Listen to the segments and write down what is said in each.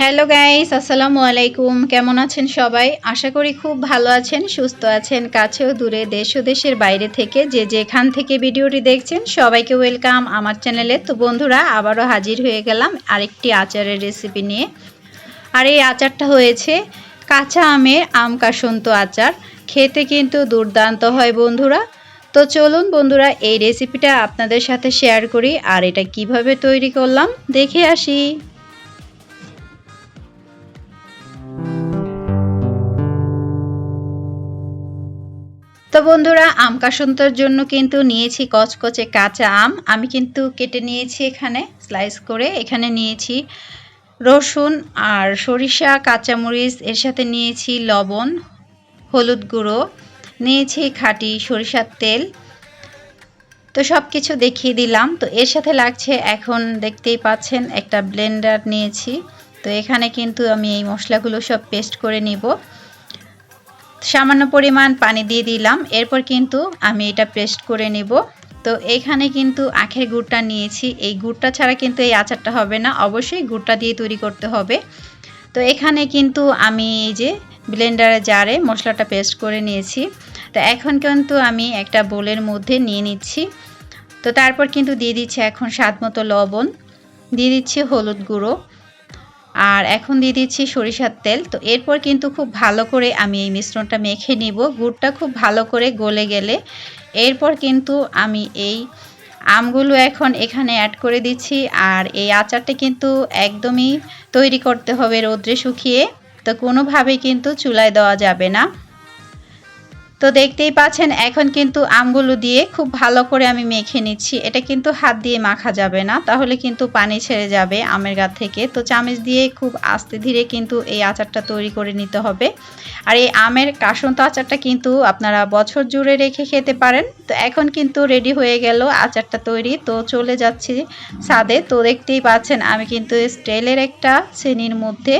Hello guys, আসসালামু আলাইকুম। কেমন আছেন সবাই? আশা করি খুব ভালো আছেন, সুস্থ আছেন, কাছেও দূরে, দেশ ও দেশের বাইরে থেকে যে যেখান থেকে ভিডিওটি দেখছেন, সবাইকে ওয়েলকাম আমার চ্যানেলে। তো বন্ধুরা, আবারও হাজির হয়ে গেলাম আরেকটি আচারের রেসিপি নিয়ে। আর এই আচারটা হয়েছে কাঁচা আমের আম কাসন্ত আচার। খেতে কিন্তু দুর্দান্ত হয় বন্ধুরা। তো চলুন বন্ধুরা, এই রেসিপিটা আপনাদের সাথে শেয়ার করি। আর এটা কীভাবে তৈরি করলাম, দেখে আসি। বন্ধুরা, আম কাসন্তর জন্য কিন্তু নিয়েছি কচকচে কাঁচা আম। আমি কিন্তু কেটে নিয়েছি এখানে স্লাইস করে। এখানে নিয়েছি রসুন আর সরিষা, কাঁচামরিচ, এর সাথে নিয়েছি লবণ, হলুদ গুঁড়ো, নিয়েছি খাঁটি সরিষার তেল। তো সব কিছু দেখিয়ে দিলাম। তো এর সাথে লাগছে এখন দেখতেই পাচ্ছেন একটা ব্লেন্ডার নিয়েছি। তো এখানে কিন্তু আমি এই মশলাগুলো সব পেস্ট করে নিব। সামান্য পরিমাণ পানি দিয়ে দিলাম। এরপর কিন্তু আমি এটা পেস্ট করে নেব। তো এখানে কিন্তু আখের গুড়টা নিয়েছি। এই গুড়টা ছাড়া কিন্তু এই আচারটা হবে না। অবশ্যই গুড়টা দিয়ে তৈরি করতে হবে। তো এখানে কিন্তু আমি এই যে ব্লেন্ডারে জারে মশলাটা পেস্ট করে নিয়েছি। তো এখন কিন্তু আমি একটা বোলের মধ্যে নিয়ে নিচ্ছি। তো তারপর কিন্তু দিয়ে দিচ্ছি এখন স্বাদ মতো লবণ। দিয়ে দিচ্ছি হলুদ গুঁড়ো। আর এখন দিয়ে দিচ্ছি সরিষার তেল। তো এরপর কিন্তু খুব ভালো করে আমি এই মিশ্রণটা মেখে নিব। গুড়টা খুব ভালো করে গলে গেলে এরপর কিন্তু আমি এই আমগুলো এখন এখানে অ্যাড করে দিচ্ছি। আর এই আচারটা কিন্তু একদমই তৈরি করতে হবে রোদ্রে শুকিয়ে। তো কোনোভাবেই কিন্তু চুলায় দেওয়া যাবে না। তো দেখতেই পাচ্ছেন, এখন কিন্তু আমগুলো দিয়ে খুব ভালো করে আমি মেখে নিচ্ছি। এটা কিন্তু হাত দিয়ে মাখা যাবে না, তাহলে কিন্তু পানি ছেড়ে যাবে আমের গা থেকে। তো চামচ দিয়ে খুব আস্তে ধীরে কিন্তু এই আচারটা তৈরি করে নিতে হবে। আর এই আমের কাসন্ত আচারটা কিন্তু আপনারা বছর জুড়ে রেখে খেতে পারেন। তো এখন কিন্তু রেডি হয়ে গেল আচারটা তৈরি। তো চলে যাচ্ছি সাদে তো দেখতেই পাচ্ছেন, আমি কিন্তু স্টেলের একটা শ্রেণির মধ্যে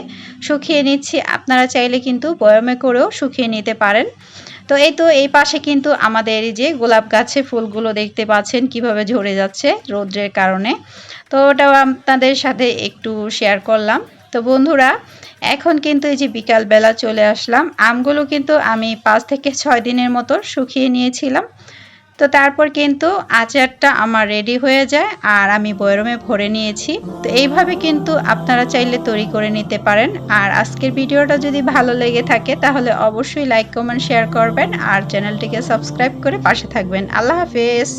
শুকিয়ে নিচ্ছি। আপনারা চাইলে কিন্তু বয়মে করেও শুকিয়ে নিতে পারেন। তো এই তো এই পাশে কিন্তু আমাদের এই যে গোলাপ গাছে ফুলগুলো দেখতে পাচ্ছেন, কীভাবে ঝরে যাচ্ছে রৌদ্রের কারণে। তো ওটাও আপনাদের সাথে একটু শেয়ার করলাম। তো বন্ধুরা, এখন কিন্তু এই যে বিকালবেলা চলে আসলাম। আমগুলো কিন্তু আমি পাঁচ থেকে ছয় দিনের মতো শুকিয়ে নিয়েছিলাম। তো তারপর কিন্তু আচারটা আমার রেডি হয়ে যায় আর আমি বয়রমে ভরে নিয়েছি। তো এইভাবে কিন্তু আপনারা চাইলে তৈরি করে নিতে পারেন। আর আজকের ভিডিওটা যদি ভালো লেগে থাকে তাহলে অবশ্যই লাইক কমেন্ট শেয়ার করবেন আর চ্যানেলটিকে সাবস্ক্রাইব করে পাশে থাকবেন। আল্লাহ হাফেজ।